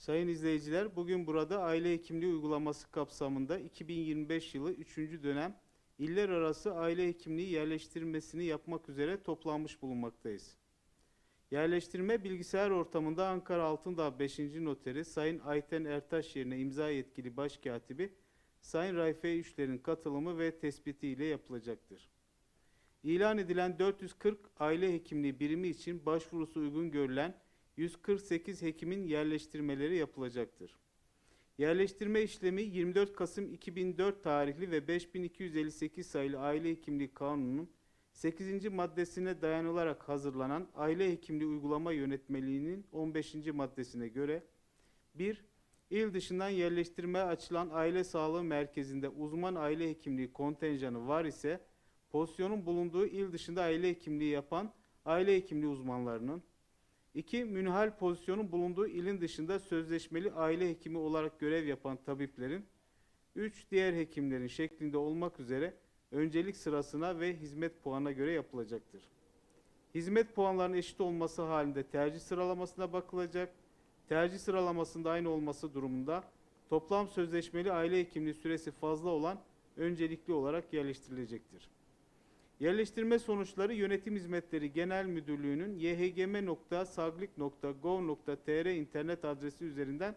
Sayın izleyiciler, bugün burada aile hekimliği uygulaması kapsamında 2025 yılı 3. dönem iller arası aile hekimliği yerleştirmesini yapmak üzere toplanmış bulunmaktayız. Yerleştirme bilgisayar ortamında Ankara Altındağ 5. Noteri Sayın Ayten Ertaş yerine imza yetkili başkatibi Sayın Rayfe Üçler'in katılımı ve tespiti ile yapılacaktır. İlan edilen 440 aile hekimliği birimi için başvurusu uygun görülen 148 hekimin yerleştirmeleri yapılacaktır. Yerleştirme işlemi 24 Kasım 2004 tarihli ve 5258 sayılı Aile Hekimliği Kanunu'nun 8. maddesine dayanılarak hazırlanan Aile Hekimliği Uygulama Yönetmeliği'nin 15. maddesine göre 1. İl dışından yerleştirme açılan aile sağlığı merkezinde uzman aile hekimliği kontenjanı var ise pozisyonun bulunduğu il dışında aile hekimliği yapan aile hekimliği uzmanlarının 2. Münhal pozisyonun bulunduğu ilin dışında sözleşmeli aile hekimi olarak görev yapan tabiplerin 3. Diğer hekimlerin şeklinde olmak üzere öncelik sırasına ve hizmet puanına göre yapılacaktır. Hizmet puanlarının eşit olması halinde tercih sıralamasına bakılacak. Tercih sıralamasında aynı olması durumunda toplam sözleşmeli aile hekimliği süresi fazla olan öncelikli olarak yerleştirilecektir. Yerleştirme sonuçları Yönetim Hizmetleri Genel Müdürlüğü'nün yhgm.saglik.gov.tr internet adresi üzerinden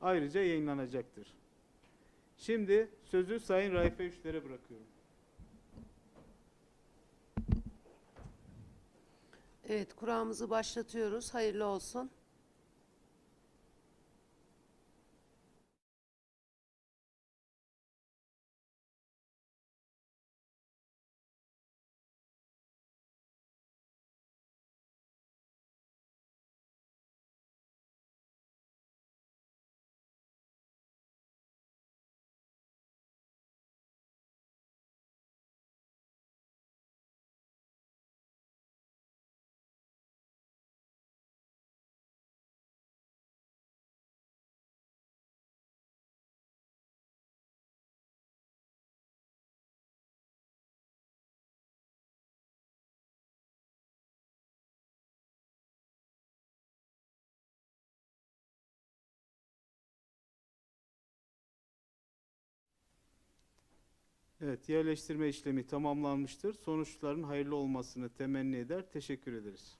ayrıca yayınlanacaktır. Şimdi sözü Sayın Raife Üçler'e bırakıyorum. Evet, kuramızı başlatıyoruz. Hayırlı olsun. Evet, yerleştirme işlemi tamamlanmıştır. Sonuçların hayırlı olmasını temenni eder. Teşekkür ederiz.